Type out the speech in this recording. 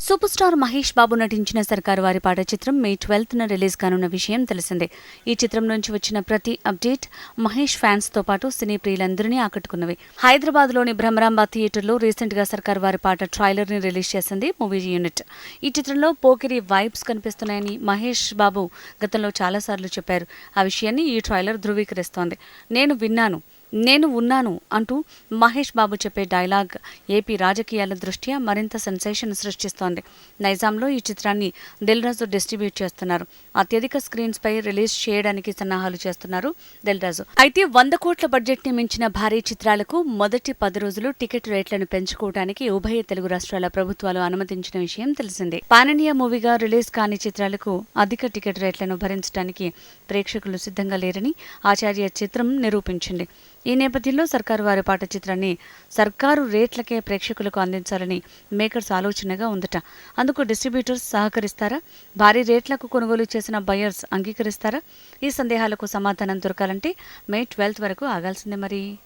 Super star Mahesh Babu నటించిన సర్కారు వారి పాట చిత్రం మే ట్వెల్త్ న రిలీజ్ కానున్న విషయం తెలిసిందే. ఈ చిత్రం నుంచి వచ్చిన ప్రతి అప్డేట్ మహేష్ ఫ్యాన్స్తో పాటు సినీ ప్రియులందరినీ ఆకట్టుకున్నవి. హైదరాబాద్లోని భ్రమరాంబ థియేటర్లో రీసెంట్గా సర్కారు వారి పాట ట్రైలర్ని రిలీజ్ చేసింది మూవీ యూనిట్. ఈ చిత్రంలో పోకిరి వైబ్స్ కనిపిస్తున్నాయని మహేష్ బాబు గతంలో చాలాసార్లు చెప్పారు. ఆ విషయాన్ని ఈ ట్రైలర్ ధృవీకరిస్తోంది. నేను విన్నాను. నేను ఉన్నాను అంటూ మహేష్ బాబు చెప్పే డైలాగ్ ఏపీ రాజకీయాల దృష్ట్యా మరింత సెన్సేషన్ సృష్టిస్తోంది. నైజాంలో ఈ చిత్రాన్ని దిల్ రాజు డిస్ట్రిబ్యూట్ చేస్తున్నారు. అత్యధిక స్క్రీన్స్ పై రిలీజ్ చేయడానికి సన్నాహాలు చేస్తున్నారు దిల్ రాజు అయితే వంద కోట్ల బడ్జెట్ని మించిన భారీ చిత్రాలకు మొదటి పది రోజులు టికెట్ రేట్లను పెంచుకోవడానికి ఉభయ తెలుగు రాష్ట్రాల ప్రభుత్వాలు అనుమతించిన విషయం తెలిసిందే. పాన్ మూవీగా రిలీజ్ కాని చిత్రాలకు అధిక టికెట్ రేట్లను భరించడానికి ప్రేక్షకులు సిద్ధంగా లేరని ఆచార్య చిత్రం నిరూపించింది. ఈ నేపథ్యంలో సర్కారు వారి పాట చిత్రాన్ని సర్కారు రేట్లకే ప్రేక్షకులకు అందించాలని మేకర్స్ ఆలోచనగా ఉందట. అందుకు డిస్ట్రిబ్యూటర్స్ సహకరిస్తారా? భారీ రేట్లకు కొనుగోలు చేసిన బయర్స్ అంగీకరిస్తారా? ఈ సందేహాలకు సమాధానం దొరకాలంటే మే ట్వెల్త్ వరకు ఆగాల్సిందే మరి.